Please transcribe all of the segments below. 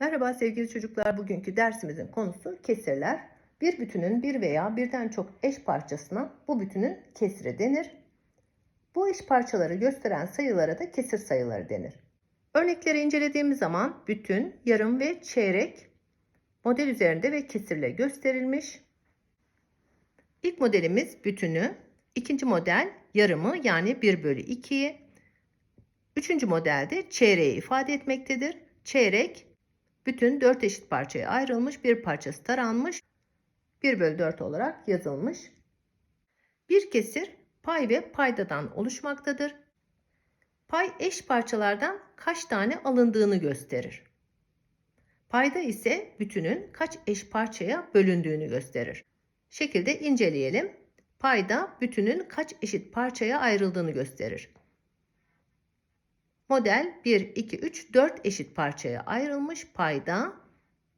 Merhaba sevgili çocuklar. Bugünkü dersimizin konusu kesirler. Bir bütünün bir veya birden çok eş parçasına bu bütünün kesri denir. Bu eş parçaları gösteren sayılara da kesir sayıları denir. Örnekleri incelediğimiz zaman bütün, yarım ve çeyrek model üzerinde ve kesirle gösterilmiş. İlk modelimiz bütünü, ikinci model yarımı yani 1 bölü 2'yi, üçüncü modelde çeyreği ifade etmektedir. Çeyrek bütün 4 eşit parçaya ayrılmış, bir parçası taranmış, 1 bölü 4 olarak yazılmış. Bir kesir pay ve paydadan oluşmaktadır. Pay eş parçalardan kaç tane alındığını gösterir. Payda ise bütünün kaç eş parçaya bölündüğünü gösterir. Şekilde inceleyelim. Payda bütünün kaç eşit parçaya ayrıldığını gösterir. Model 1, 2, 3, 4 eşit parçaya ayrılmış payda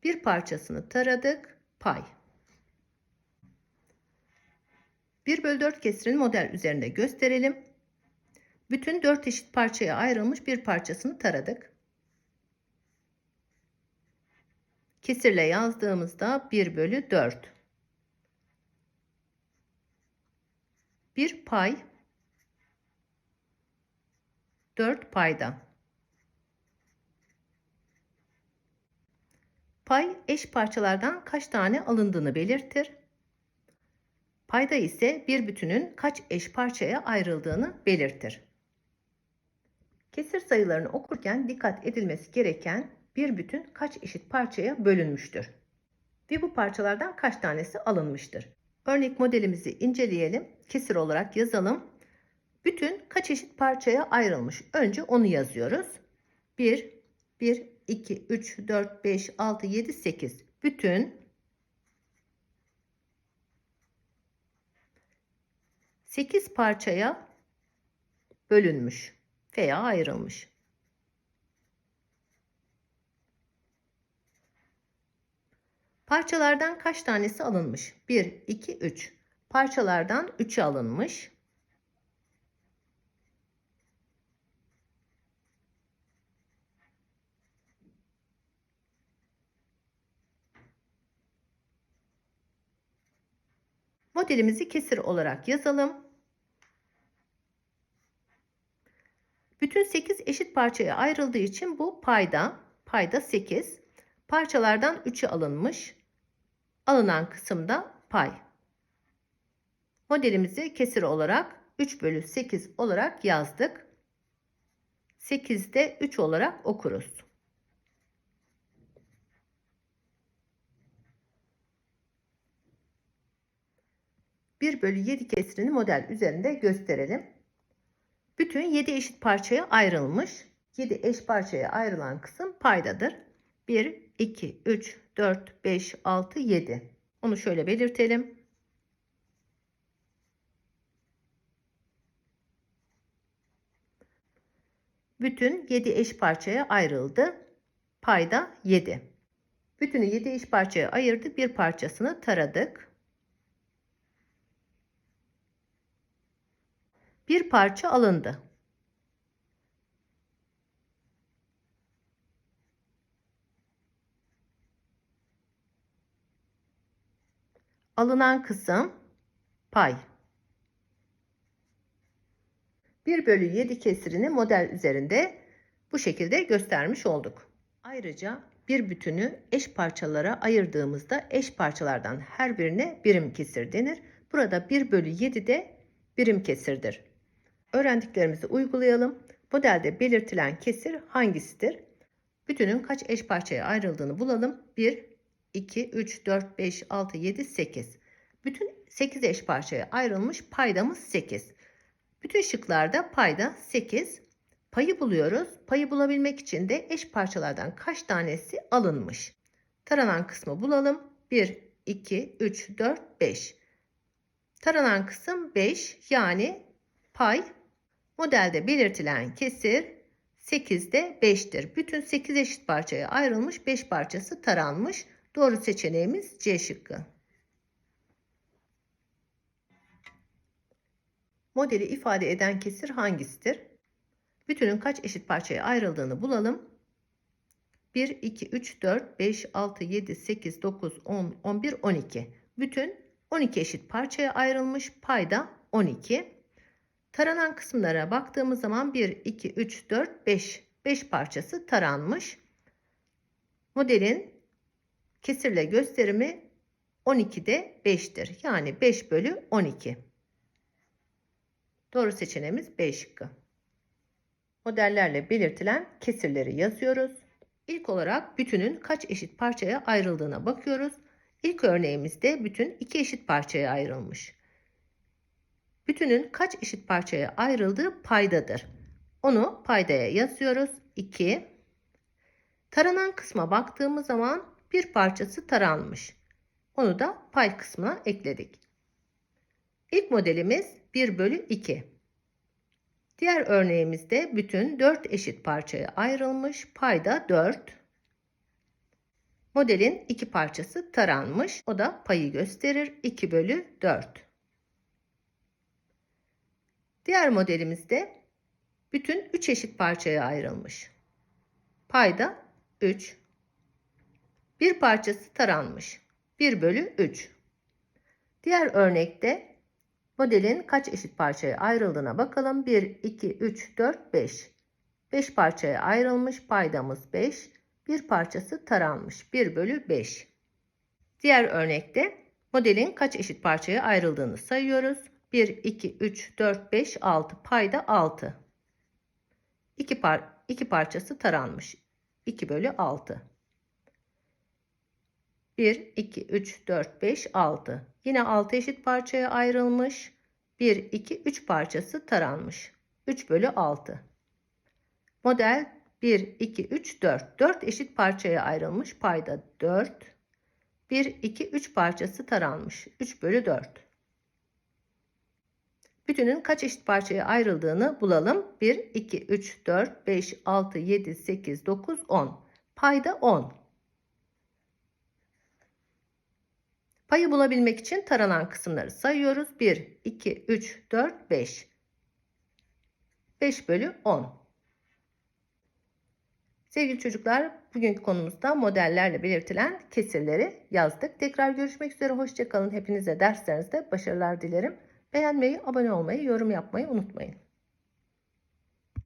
bir parçasını taradık pay. 1 bölü 4 kesirini model üzerinde gösterelim. Bütün 4 eşit parçaya ayrılmış bir parçasını taradık. Kesirle yazdığımızda 1 bölü 4. Bir pay 4 payda. Pay eş parçalardan kaç tane alındığını belirtir. Payda ise bir bütünün kaç eş parçaya ayrıldığını belirtir. Kesir sayılarını okurken dikkat edilmesi gereken bir bütün kaç eşit parçaya bölünmüştür. Ve bu parçalardan kaç tanesi alınmıştır. Örnek modelimizi inceleyelim. Kesir olarak yazalım. Bütün kaç eşit parçaya ayrılmış? Önce onu yazıyoruz. 1, 1, 2, 3, 4, 5, 6, 7, 8. Bütün 8 parçaya bölünmüş veya ayrılmış. Parçalardan kaç tanesi alınmış? 1, 2, 3. Parçalardan 3'ü alınmış. Modelimizi kesir olarak yazalım. Bütün 8 eşit parçaya ayrıldığı için bu payda. Payda 8. Parçalardan 3'ü alınmış. Alınan kısımda pay. Modelimizi kesir olarak 3 bölü 8 olarak yazdık. 8'de 3 olarak okuruz. 1 bölü 7 kesirini model üzerinde gösterelim. Bütün 7 eşit parçaya ayrılmış. 7 eş parçaya ayrılan kısım paydadır. 1, 2, 3, 4, 5, 6, 7. Onu şöyle belirtelim. Bütün 7 eş parçaya ayrıldı. Payda 7. Bütünü 7 eş parçaya ayırdı. Bir parçasını taradık. Bir parça alındı. Alınan kısım pay. 1 bölü 7 kesirini model üzerinde bu şekilde göstermiş olduk. Ayrıca bir bütünü eş parçalara ayırdığımızda eş parçalardan her birine birim kesir denir. Burada 1 bölü 7 de birim kesirdir. Öğrendiklerimizi uygulayalım. Modelde belirtilen kesir hangisidir? Bütünün kaç eş parçaya ayrıldığını bulalım. 1, 2, 3, 4, 5, 6, 7, 8. Bütün 8 eş parçaya ayrılmış paydamız 8. Bütün şıklarda payda 8. Payı buluyoruz. Payı bulabilmek için de eş parçalardan kaç tanesi alınmış? Taranan kısmı bulalım. 1, 2, 3, 4, 5. Taranan kısım 5 yani pay Modelde belirtilen kesir 8'de 5'tir. Bütün 8 eşit parçaya ayrılmış 5 parçası taranmış. Doğru seçeneğimiz C şıkkı. Modeli ifade eden kesir hangisidir? Bütünün kaç eşit parçaya ayrıldığını bulalım. 1, 2, 3, 4, 5, 6, 7, 8, 9, 10, 11, 12. Bütün 12 eşit parçaya ayrılmış. Payda 12. Taranan kısımlara baktığımız zaman 1, 2, 3, 4, 5. 5 parçası taranmış. Modelin kesirle gösterimi 12'de 5'tir. Yani 5 bölü 12. Doğru seçeneğimiz B şıkkı. Modellerle belirtilen kesirleri yazıyoruz. İlk olarak bütünün kaç eşit parçaya ayrıldığına bakıyoruz. İlk örneğimizde bütün iki eşit parçaya ayrılmış. Bütünün kaç eşit parçaya ayrıldığı paydadır. Onu paydaya yazıyoruz. 2. Taranan kısma baktığımız zaman bir parçası taranmış. Onu da pay kısmına ekledik. İlk modelimiz 1 bölü 2. Diğer örneğimizde bütün 4 eşit parçaya ayrılmış. Payda 4. Modelin iki parçası taranmış. O da payı gösterir. 2 bölü 4. Diğer modelimizde bütün 3 eşit parçaya ayrılmış. Payda 3. Bir parçası taranmış. 1 bölü 3. Diğer örnekte modelin kaç eşit parçaya ayrıldığına bakalım. 1, 2, 3, 4, 5. 5 parçaya ayrılmış. Paydamız 5. Bir parçası taranmış. 1 bölü 5. Diğer örnekte modelin kaç eşit parçaya ayrıldığını sayıyoruz. 1, 2, 3, 4, 5, 6. Payda 6. 2, par 2 parçası taranmış. 2 bölü 6. 1, 2, 3, 4, 5, 6. Yine 6 eşit parçaya ayrılmış. 1, 2, 3 parçası taranmış. 3 bölü 6. Model 1, 2, 3, 4. 4 eşit parçaya ayrılmış. Payda 4. 1, 2, 3 parçası taranmış. 3 bölü 4. Bütünün kaç eşit parçaya ayrıldığını bulalım. 1, 2, 3, 4, 5, 6, 7, 8, 9, 10. Payda 10. Payı bulabilmek için taranan kısımları sayıyoruz. 1, 2, 3, 4, 5. 5 bölü 10. Sevgili çocuklar, bugünkü konumuzda modellerle belirtilen kesirleri yazdık. Tekrar görüşmek üzere, hoşçakalın. Hepinize derslerinizde başarılar dilerim. Beğenmeyi, abone olmayı, yorum yapmayı unutmayın.